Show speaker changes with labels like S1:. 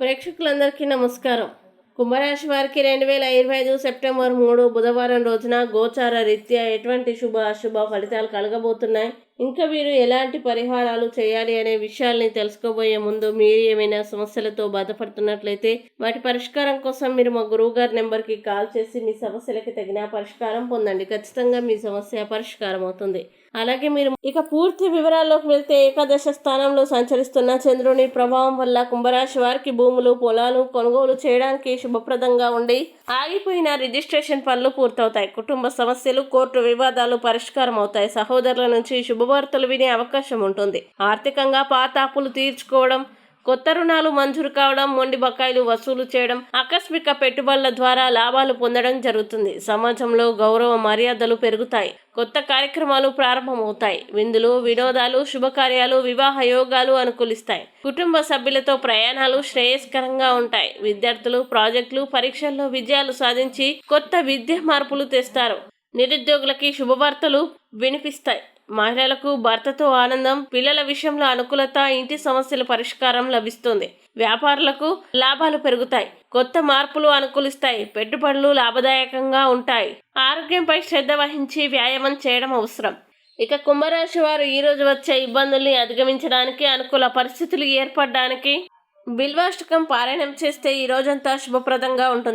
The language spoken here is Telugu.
S1: ప్రేక్షకులందరికీ నమస్కారం. కుంభరాశి వారికి రెండు వేల ఇరవై ఐదు సెప్టెంబర్ మూడు బుధవారం రోజున గోచార రీత్యా ఎటువంటి శుభ అశుభ ఫలితాలు కలగబోతున్నాయి? ఇంకా మీరు ఎలాంటి పరిహారాలు చేయాలి అనే విషయాల్ని తెలుసుకోబోయే ముందు మీరు ఏమైనా సమస్యలతో బాధపడుతున్నట్లయితే వాటి పరిష్కారం కోసం మీరు మా గురువు గారి నెంబర్కి కాల్ చేసి మీ సమస్యలకి తగిన పరిష్కారం పొందండి. ఖచ్చితంగా మీ సమస్య పరిష్కారం అవుతుంది. అలాగే మీరు ఇక పూర్తి వివరాల్లోకి వెళ్తే ఏకాదశ స్థానంలో సంచరిస్తున్న చంద్రుని ప్రభావం వల్ల కుంభరాశి వారికి భూములు పొలాలు కొనుగోలు చేయడానికి శుభప్రదంగా ఉండి ఆగిపోయిన రిజిస్ట్రేషన్ పనులు పూర్తవుతాయి. కుటుంబ సమస్యలు కోర్టు వివాదాలు పరిష్కారం అవుతాయి సహోదరుల నుంచి శుభవార్తలు వినే అవకాశం ఉంటుంది. ఆర్థికంగా పాత అప్పులు తీర్చుకోవడం కొత్త రుణాలు మంజూరు కావడం మొండి బకాయిలు వసూలు చేయడం ఆకస్మిక పెట్టుబడుల ద్వారా లాభాలు పొందడం జరుగుతుంది. సమాజంలో గౌరవ మర్యాదలు పెరుగుతాయి. కొత్త కార్యక్రమాలు ప్రారంభమవుతాయి. విందులు వినోదాలు శుభకార్యాలు వివాహ యోగాలు అనుకూలిస్తాయి. కుటుంబ సభ్యులతో ప్రయాణాలు శ్రేయస్కరంగా ఉంటాయి. విద్యార్థులు ప్రాజెక్టులు పరీక్షల్లో విజయాలు సాధించి కొత్త విద్య మార్పులు తెస్తారు. నిరుద్యోగులకి శుభవార్తలు వినిపిస్తాయి. మహిళలకు భర్తతో ఆనందం పిల్లల విషయంలో అనుకూలత ఇంటి సమస్యల పరిష్కారం లభిస్తుంది. వ్యాపారులకు లాభాలు పెరుగుతాయి. కొత్త మార్పులు అనుకూలిస్తాయి. పెట్టుబడులు లాభదాయకంగా ఉంటాయి. ఆరోగ్యంపై శ్రద్ధ వహించి వ్యాయామం చేయడం అవసరం. ఇక కుంభరాశి వారు ఈరోజు వచ్చే ఇబ్బందుల్ని అధిగమించడానికి అనుకూల పరిస్థితులు ఏర్పడడానికి బిల్వాష్టకం పారాయణం చేస్తే ఈ రోజంతా శుభప్రదంగా ఉంటుంది.